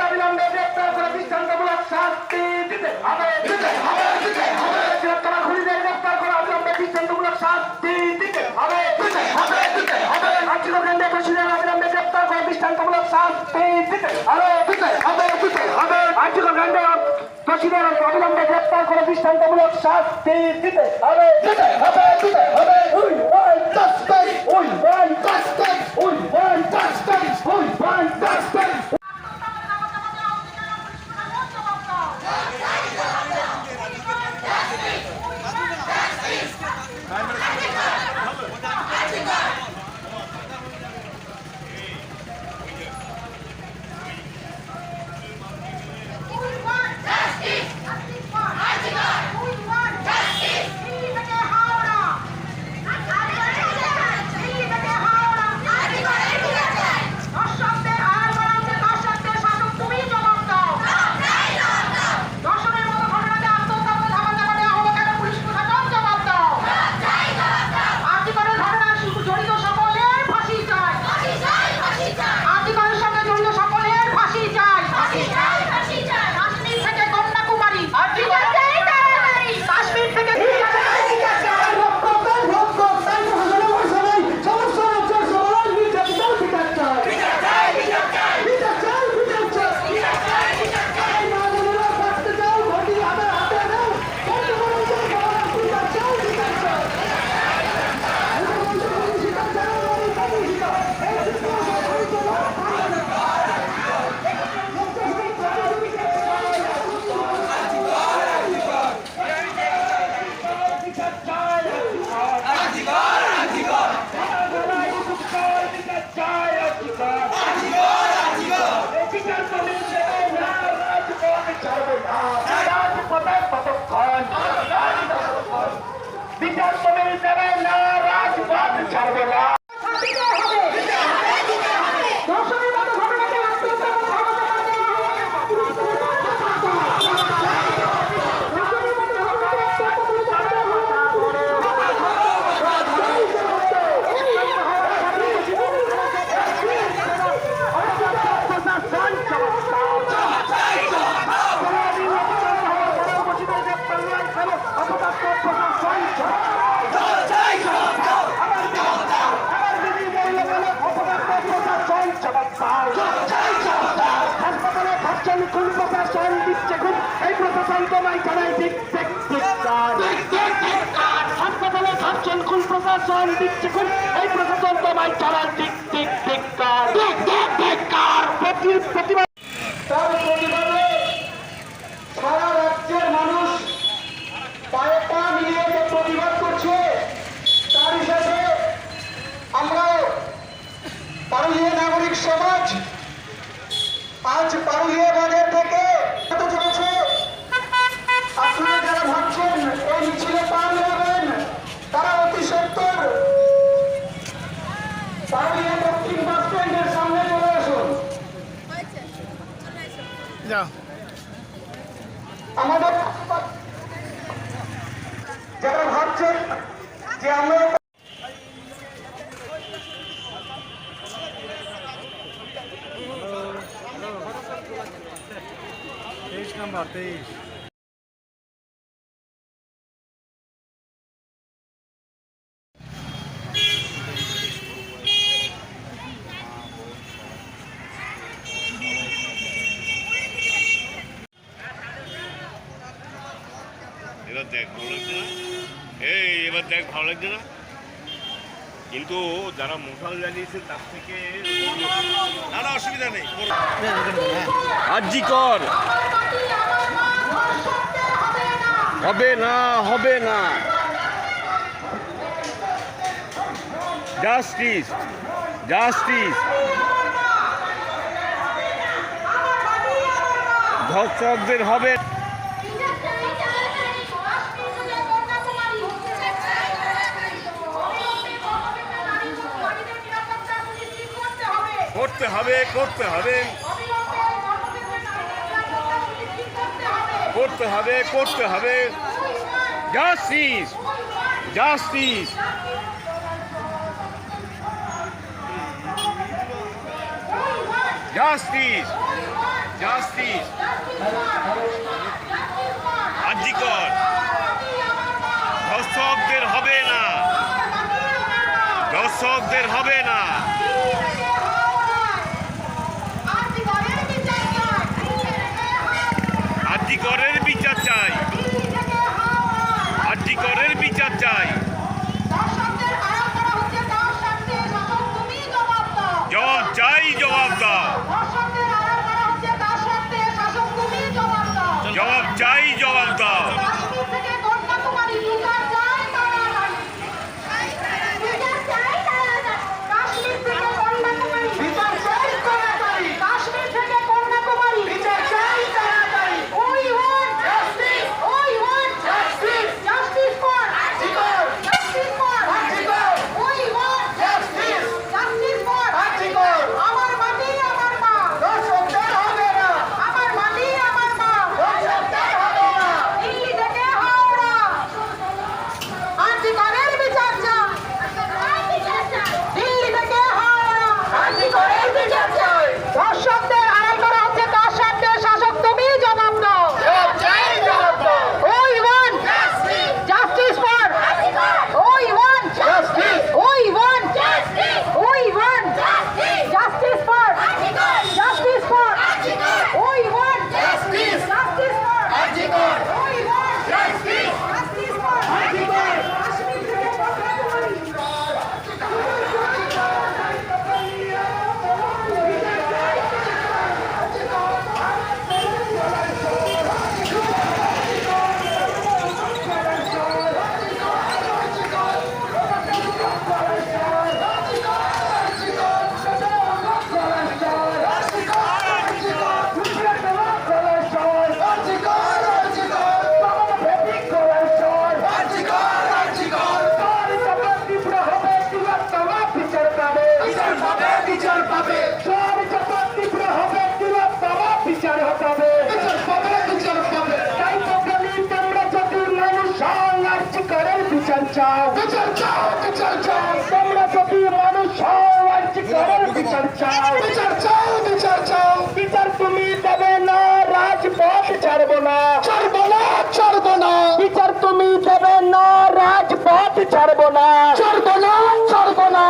অবিলম্বে গ্রেপ্তার করে দৃষ্টান্তমূলক শাস্তি দিতে হবে দিতে হবে দিতে হবে তিলক সমান খুঁজলে গ্রেপ্তার করে অবিলম্বে দৃষ্টান্তমূলক শাস্তি দিতে রাজপথ ছাড়বে না হাসপাতালে ভাবছেন কোন প্রশাসন দিচ্ছে খুব এই প্রশাসন তোমায় জানাই দিক দিক। হাসপাতালে ভাবছেন কোন প্রশাসন দিচ্ছে খুব এই প্রশাসন তোমায় জানাই দিক দিক ধিক্কার। প্রতিবাদ তার প্রতিবাদে সারা রাজ্যের মানুষ পায়ে পা মিলিয়ে যে প্রতিবাদ করছে তার হিসাবে আমরা পারুলিয়া নাগরিক সমাজ। আজ পারুলিয়া বাজার থেকে চলেছে আপনারা যারা ভাবছেন এই মিছিলে পা মিলাবেন তারা অতি সত্তর। পারুলিয়া দক্ষিণ বাস স্ট্যান্ডের সামনে চলে আসুন। আমাদের যারা ভাবছেন যে আমরা তেইশ নাম্বার তেইশ। এবার দেখ ভালো লাগছে না? এই এবার দেখ ভালো লাগছে না? কিন্তু যারা মশাল জ্বালিয়েছে তার থেকে না না অসুবিধা নেই। আরজি কর। হবে না হবে না। জাস্টিস জাস্টিস ধর্ষকদের হবে করতে হবে করতে হবে। করতে হবে করতে হবে। জাস্টিস জাস্টিস জাস্টিস জাস্টিস আজিকর দর্শকদের হবে না। দর্শকদের হবে না। いいジョ চাও। বিচার চাও বিচার চাও। তোমরা যদি মানুষ সংঘর্ষ করার বিচার চাও। বিচার চাও বিচার চাও। বিচার তুমি দেবে না রাজপথ ছাড়বো না। ছাড়বো না ছাড়বো না। বিচার তুমি দেবে না রাজপথ ছাড়বো না। ছাড়বো না ছাড়বো না।